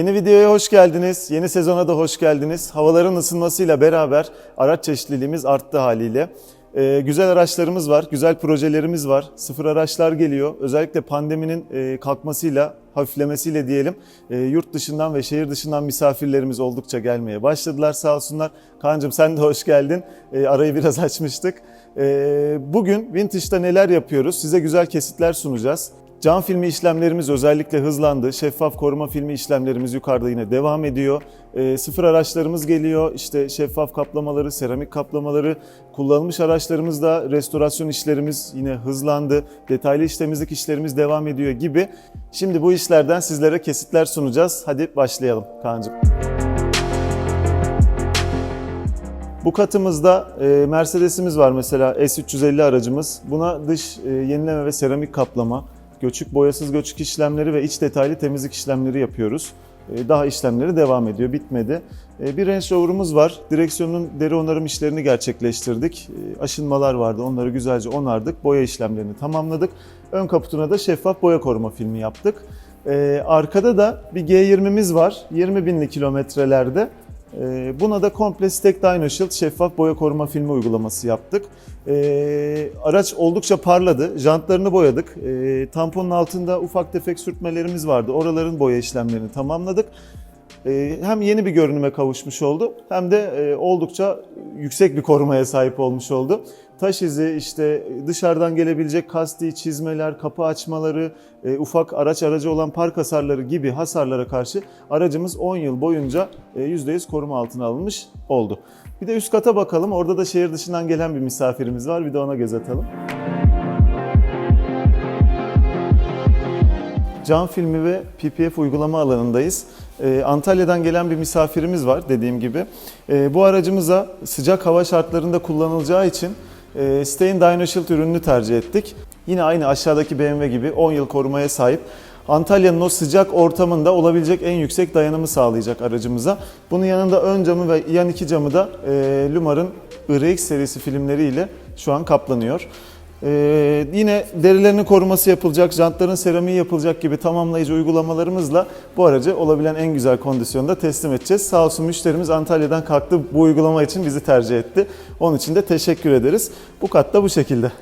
Yeni videoya hoş geldiniz. Yeni sezona da hoş geldiniz. Havaların ısınmasıyla beraber araç çeşitliliğimiz arttı haliyle. Ee, güzel araçlarımız var, güzel projelerimiz var. Sıfır araçlar geliyor. Özellikle pandeminin e, kalkmasıyla, hafiflemesiyle diyelim e, yurt dışından ve şehir dışından misafirlerimiz oldukça gelmeye başladılar sağ olsunlar. Kaan'cığım sen de hoş geldin. E, arayı biraz açmıştık. E, bugün Vintage'da neler yapıyoruz? Size güzel kesitler sunacağız. Cam filmi işlemlerimiz özellikle hızlandı. Şeffaf koruma filmi işlemlerimiz yukarıda yine devam ediyor. E, sıfır araçlarımız geliyor. İşte şeffaf kaplamaları, seramik kaplamaları, kullanılmış araçlarımızda restorasyon işlerimiz yine hızlandı. Detaylı iş temizlik işlerimiz devam ediyor gibi. Şimdi bu işlerden sizlere kesitler sunacağız. Hadi başlayalım Kaan'cığım. Bu katımızda e, Mercedes'imiz var mesela S350 aracımız. Buna dış e, yenileme ve seramik kaplama, göçük boyasız göçük işlemleri ve iç detaylı temizlik işlemleri yapıyoruz. E, Daha işlemleri devam ediyor, bitmedi. E, Bir Range Rover'ımız var. Direksiyonun deri onarım işlerini gerçekleştirdik. E, Aşınmalar vardı, onları güzelce onardık. Boya işlemlerini tamamladık. Ön kaputuna da şeffaf boya koruma filmi yaptık. Arkada da bir G20'miz var. 20 binli kilometrelerde. Ee, Buna da komple Stack Dino Shield şeffaf boya koruma filmi uygulaması yaptık. Ee, araç oldukça parladı. Jantlarını boyadık. Ee, tamponun altında ufak tefek sürtmelerimiz vardı. Oraların boya işlemlerini tamamladık. Hem yeni bir görünüme kavuşmuş oldu hem de e, oldukça yüksek bir korumaya sahip olmuş oldu. Taş izi, işte dışarıdan gelebilecek kasti çizmeler, kapı açmaları, e, ufak araç aracı olan park hasarları gibi hasarlara karşı aracımız 10 yıl boyunca e, %100 koruma altına alınmış oldu. Bir de üst kata bakalım. Orada da şehir dışından gelen bir misafirimiz var. Bir de ona göz atalım. Cam filmi ve PPF uygulama alanındayız. Ee, Antalya'dan gelen bir misafirimiz var dediğim gibi. Ee, bu aracımıza sıcak hava şartlarında kullanılacağı için e, Stein DynoShield ürününü tercih ettik. Yine aynı aşağıdaki BMW gibi 10 yıl korumaya sahip. Antalya'nın o sıcak ortamında olabilecek en yüksek dayanımı sağlayacak aracımıza. Bunun yanında ön camı ve yan iki camı da e, Lumar'ın IRX serisi filmleriyle şu an kaplanıyor. Ee, yine derilerinin koruması yapılacak, jantların seramiği yapılacak gibi tamamlayıcı uygulamalarımızla bu aracı olabilen en güzel kondisyonda teslim edeceğiz. Sağ olsun müşterimiz Antalya'dan kalktı bu uygulama için bizi tercih etti. Onun için de teşekkür ederiz. Bu katta bu şekilde.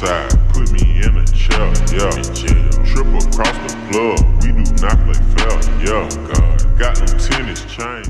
Homicide, put me in a chair, yeah. Triple across the plug, we do not play fair, yeah. God, got them tennis chains.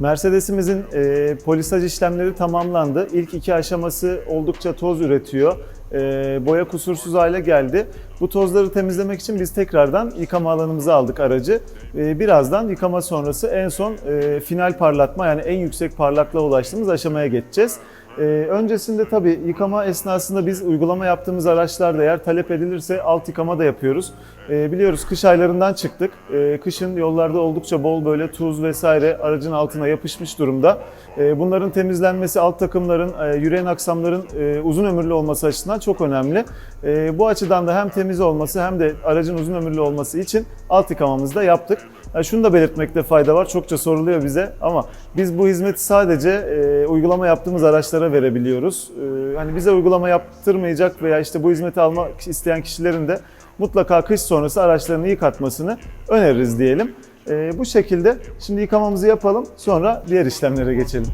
Mercedes'imizin e, polisaj işlemleri tamamlandı. İlk iki aşaması oldukça toz üretiyor. E, boya kusursuz hale geldi. Bu tozları temizlemek için biz tekrardan yıkama alanımıza aldık aracı. E, birazdan yıkama sonrası en son e, final parlatma yani en yüksek parlaklığa ulaştığımız aşamaya geçeceğiz. Ee, öncesinde tabii yıkama esnasında biz uygulama yaptığımız araçlarda eğer talep edilirse alt yıkama da yapıyoruz. Ee, biliyoruz kış aylarından çıktık. Ee, kışın yollarda oldukça bol böyle tuz vesaire aracın altına yapışmış durumda. Ee, bunların temizlenmesi alt takımların, e, yüreğin aksamların e, uzun ömürlü olması açısından çok önemli. Ee, bu açıdan da hem temiz olması hem de aracın uzun ömürlü olması için alt yıkamamızı da yaptık. Ha, şunu da belirtmekte fayda var. Çokça soruluyor bize ama biz bu hizmeti sadece e, uygulama yaptığımız araçlara verebiliyoruz. E, hani bize uygulama yaptırmayacak veya işte bu hizmeti almak isteyen kişilerin de mutlaka kış sonrası araçlarını yıkatmasını öneririz diyelim. E, bu şekilde şimdi yıkamamızı yapalım sonra diğer işlemlere geçelim.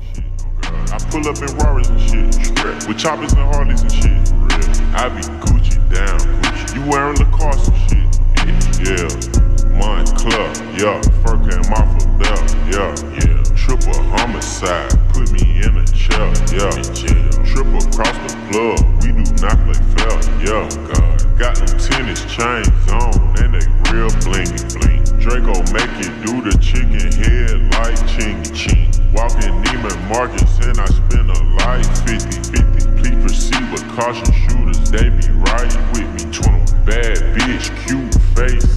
Yeah. Montclair, yeah. Fur came off a belt, yeah, yeah. Triple homicide, put me in a chair, yeah. Triple across the plug, we do not play fair, yeah. God, got them tennis chains on, and they real blingy bling. Draco make it do the chicken head like chingy ching. Walking Neiman Marcus and I spend a life 50 50. Please proceed with caution, shooters They be riding with me, 21 bad bitch, cute face and some nice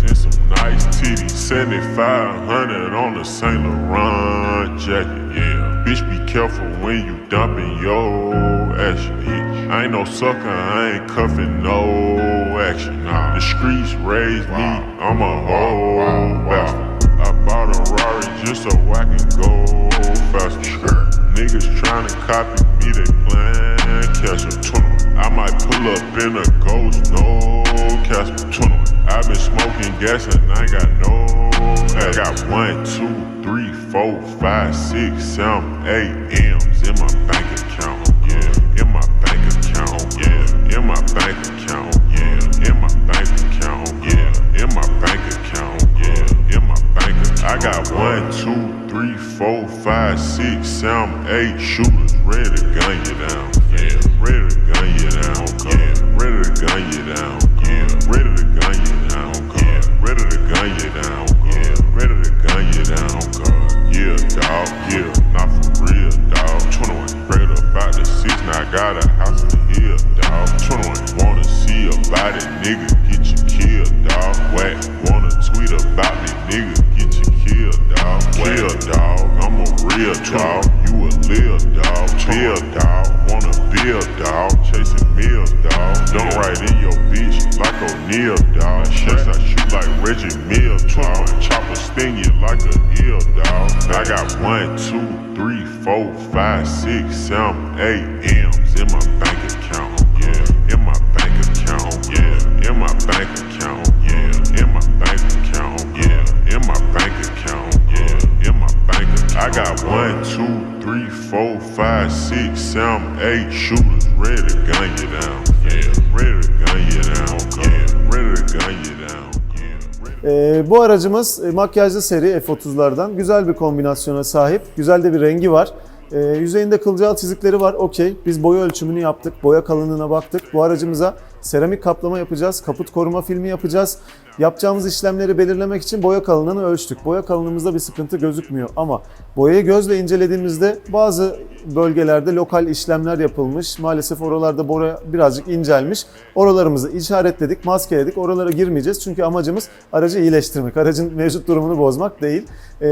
titties. 7500 on the Saint Laurent jacket, yeah. Bitch, be careful when you dumping your action. Yeah. I ain't no sucker, I ain't cuffing no action. Nah. The streets raised me, I'm a whole bastard. I bought a Rari just so I can go faster. Niggas tryna copy me, they plan catch a 21. I might pull up in a ghost, no catch a 21. I been smoking gas and I got no I got one, two, three, four, five, six, seven, eight M's in my bank account. Yeah, in my bank account. Yeah, in my bank account. Yeah, in my bank account. Yeah, in my bank account. Yeah, in my bank account. I got one, two, three, four, five, six, seven, eight shooters ready to gun you down. Yeah, ready to gun you down. Yeah, ready to gun you down. Yeah, ready to gun dog. Yeah, not for real, dog. 21 straight about the six. Now I got a house in the hill, dog. 21 wanna see about it, nigga. Get you killed, dog. Whack. Wanna tweet about me, nigga. Get you killed, dog. Kill, dog. I'm a real dog. You a lil dog. Bill, dog. Wanna build, dog. Chasing meals, dog. Don't write in your bitch like O'Neal, dog. Chase, I shoot like Reggie Mills, dog. Chopper sting you like a eel, dog. I got one, two, three, four, five, six, seven, eight M's in my bank account. Yeah, in my bank account. Yeah, in my bank account. I got one, two, three, four, five, six, seven, eight shooters ready to gun you down. Yeah, ready to gun you down. Yeah, ready to gun you down. Ee, bu aracımız e, makyajlı seri F30'lardan. Güzel bir kombinasyona sahip. Güzel de bir rengi var. Ee, yüzeyinde kılcal çizikleri var. Okey. Biz boya ölçümünü yaptık. Boya kalınlığına baktık. Bu aracımıza seramik kaplama yapacağız. Kaput koruma filmi yapacağız. Yapacağımız işlemleri belirlemek için boya kalınlığını ölçtük. Boya kalınlığımızda bir sıkıntı gözükmüyor ama boyayı gözle incelediğimizde bazı bölgelerde lokal işlemler yapılmış. Maalesef oralarda boya birazcık incelmiş. Oralarımızı işaretledik, maskeledik. Oralara girmeyeceğiz çünkü amacımız aracı iyileştirmek. Aracın mevcut durumunu bozmak değil. Ee,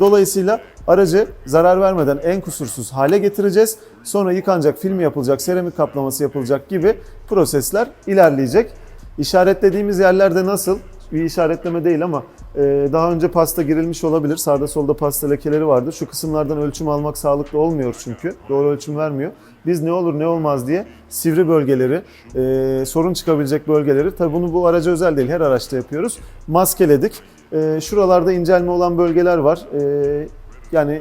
dolayısıyla aracı zarar vermeden en kusursuz hale getireceğiz. Sonra yıkanacak, film yapılacak, seramik kaplaması yapılacak gibi prosesler ilerleyecek. İşaretlediğimiz yerlerde nasıl? Bir işaretleme değil ama e, daha önce pasta girilmiş olabilir. Sağda solda pasta lekeleri vardır. Şu kısımlardan ölçüm almak sağlıklı olmuyor çünkü. Doğru ölçüm vermiyor. Biz ne olur ne olmaz diye sivri bölgeleri, e, sorun çıkabilecek bölgeleri, tabii bunu bu araca özel değil her araçta yapıyoruz. Maskeledik. E, şuralarda incelme olan bölgeler var. E, yani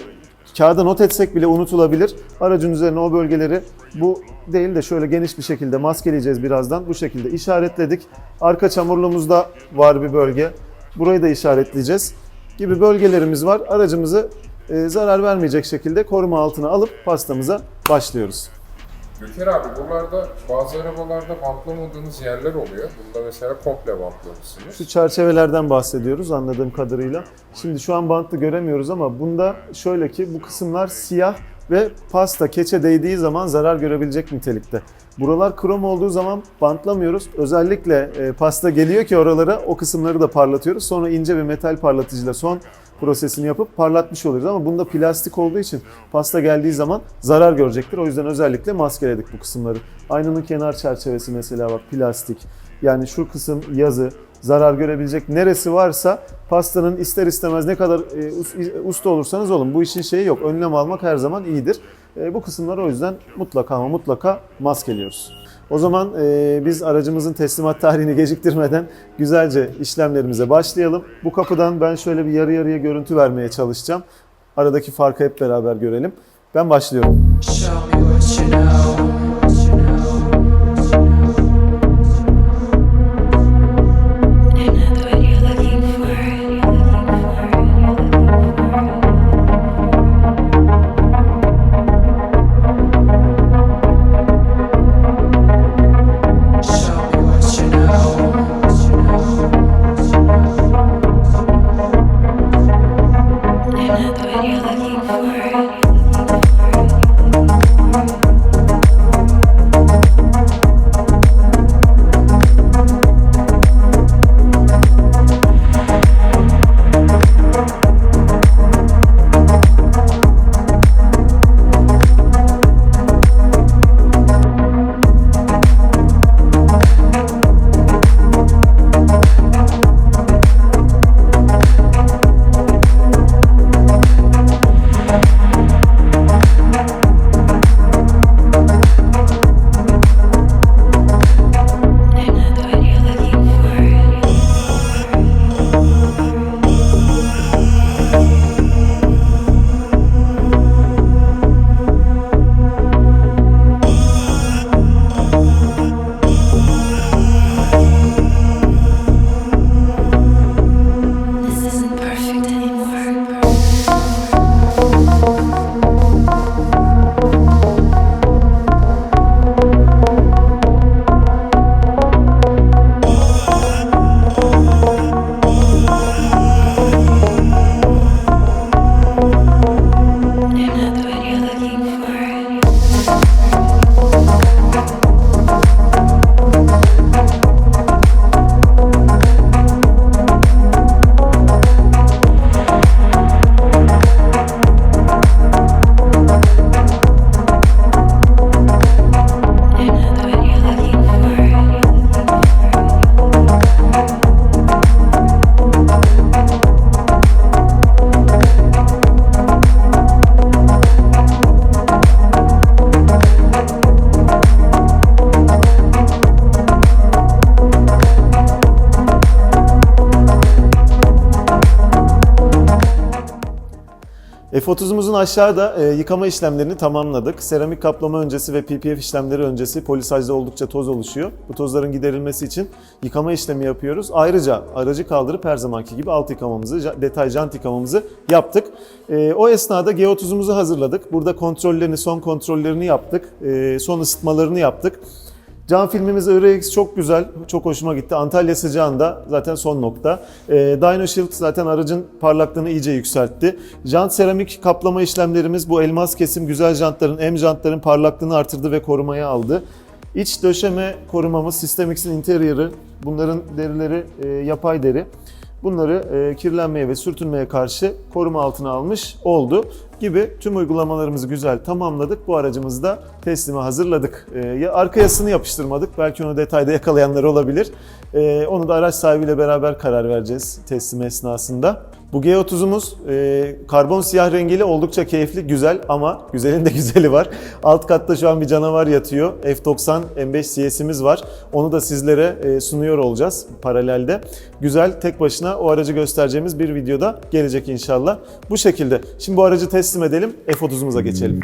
kağıda not etsek bile unutulabilir. Aracın üzerine o bölgeleri bu değil de şöyle geniş bir şekilde maskeleyeceğiz birazdan. Bu şekilde işaretledik. Arka çamurluğumuzda var bir bölge. Burayı da işaretleyeceğiz. Gibi bölgelerimiz var. Aracımızı e, zarar vermeyecek şekilde koruma altına alıp pastamıza başlıyoruz. Göker abi buralarda bazı arabalarda bantlamadığınız yerler oluyor. Bunda mesela komple bantlamışsınız. Şu çerçevelerden bahsediyoruz anladığım kadarıyla. Şimdi şu an bantlı göremiyoruz ama bunda şöyle ki bu kısımlar siyah ve pasta keçe değdiği zaman zarar görebilecek nitelikte. Buralar krom olduğu zaman bantlamıyoruz. Özellikle e, pasta geliyor ki oralara o kısımları da parlatıyoruz. Sonra ince bir metal parlatıcıyla son prosesini yapıp parlatmış oluyoruz. Ama bunda plastik olduğu için pasta geldiği zaman zarar görecektir. O yüzden özellikle maskeledik bu kısımları. Aynanın kenar çerçevesi mesela bak plastik. Yani şu kısım yazı, zarar görebilecek neresi varsa pastanın ister istemez ne kadar e, us- usta olursanız olun bu işin şeyi yok. Önlem almak her zaman iyidir. E, bu kısımları o yüzden mutlaka ama mutlaka maskeliyoruz. O zaman e, biz aracımızın teslimat tarihini geciktirmeden güzelce işlemlerimize başlayalım. Bu kapıdan ben şöyle bir yarı yarıya görüntü vermeye çalışacağım. Aradaki farkı hep beraber görelim. Ben başlıyorum. Show me what you know. F30'umuzun aşağıda e, yıkama işlemlerini tamamladık. Seramik kaplama öncesi ve PPF işlemleri öncesi polisajda oldukça toz oluşuyor. Bu tozların giderilmesi için yıkama işlemi yapıyoruz. Ayrıca aracı kaldırıp her zamanki gibi alt yıkamamızı, detay jant yıkamamızı yaptık. E, o esnada G30'umuzu hazırladık. Burada kontrollerini, son kontrollerini yaptık. E, son ısıtmalarını yaptık. Cam filmimiz IRX çok güzel, çok hoşuma gitti. Antalya sıcağında zaten son nokta. Ee, Dyno Shield zaten aracın parlaklığını iyice yükseltti. Jant seramik kaplama işlemlerimiz bu elmas kesim güzel jantların, M jantların parlaklığını artırdı ve korumaya aldı. İç döşeme korumamız Systemix'in interior'ı. Bunların derileri e, yapay deri. Bunları e, kirlenmeye ve sürtünmeye karşı koruma altına almış oldu gibi tüm uygulamalarımızı güzel tamamladık. Bu aracımızı da teslime hazırladık. E, ya arka yasını yapıştırmadık. Belki onu detayda yakalayanlar olabilir. E, onu da araç sahibiyle beraber karar vereceğiz teslim esnasında. Bu G30'umuz e, karbon siyah rengiyle oldukça keyifli, güzel ama güzelin de güzeli var. Alt katta şu an bir canavar yatıyor. F90 M5 CS'imiz var. Onu da sizlere e, sunuyor olacağız paralelde. Güzel, tek başına o aracı göstereceğimiz bir videoda gelecek inşallah. Bu şekilde. Şimdi bu aracı teslim edelim, F30'umuza geçelim.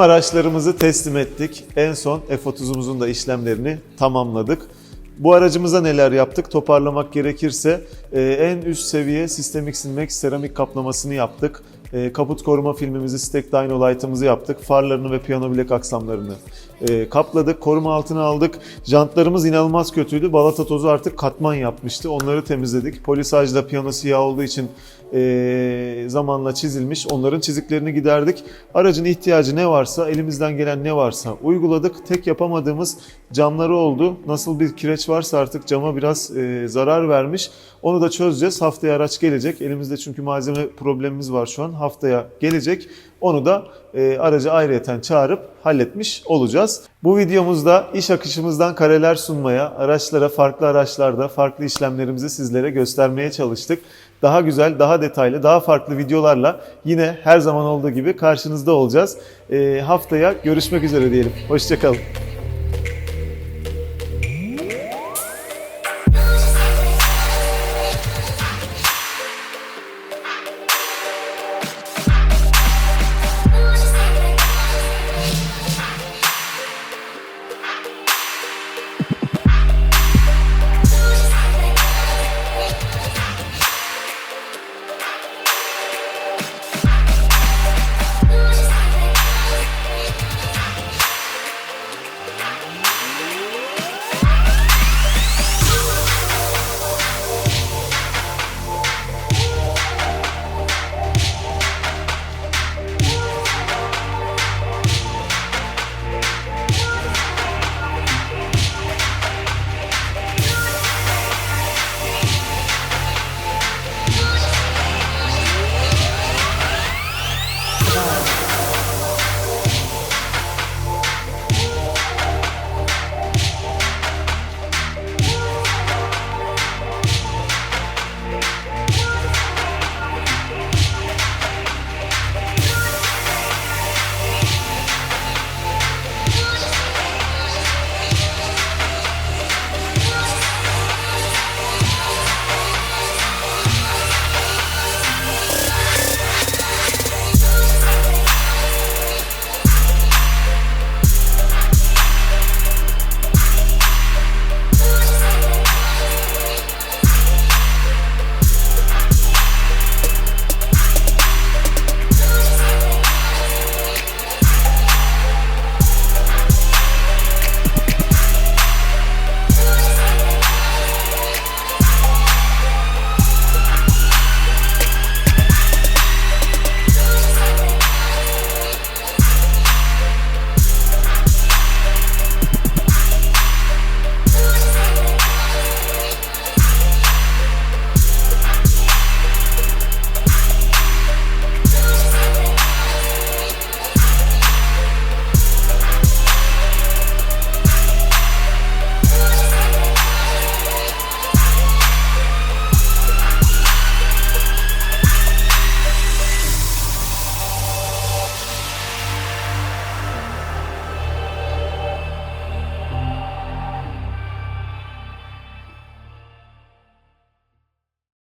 Araçlarımızı teslim ettik. En son F30'umuzun da işlemlerini tamamladık. Bu aracımıza neler yaptık? Toparlamak gerekirse e, en üst seviye Systemix'in Max seramik kaplamasını yaptık. E, kaput koruma filmimizi, Stack Dyno Light'ımızı yaptık. Farlarını ve piyano bilek aksamlarını e, kapladık. Koruma altına aldık. Jantlarımız inanılmaz kötüydü. Balata tozu artık katman yapmıştı. Onları temizledik. Polisajla piyano siyah olduğu için e, zamanla çizilmiş. Onların çiziklerini giderdik. Aracın ihtiyacı ne varsa, elimizden gelen ne varsa uyguladık. Tek yapamadığımız camları oldu. Nasıl bir kireç varsa artık cama biraz e, zarar vermiş. Onu da çözeceğiz. Haftaya araç gelecek. Elimizde çünkü malzeme problemimiz var şu an. Haftaya gelecek. Onu da aracı ayrıyeten çağırıp halletmiş olacağız. Bu videomuzda iş akışımızdan kareler sunmaya, araçlara, farklı araçlarda farklı işlemlerimizi sizlere göstermeye çalıştık. Daha güzel, daha detaylı, daha farklı videolarla yine her zaman olduğu gibi karşınızda olacağız. E, haftaya görüşmek üzere diyelim. Hoşçakalın.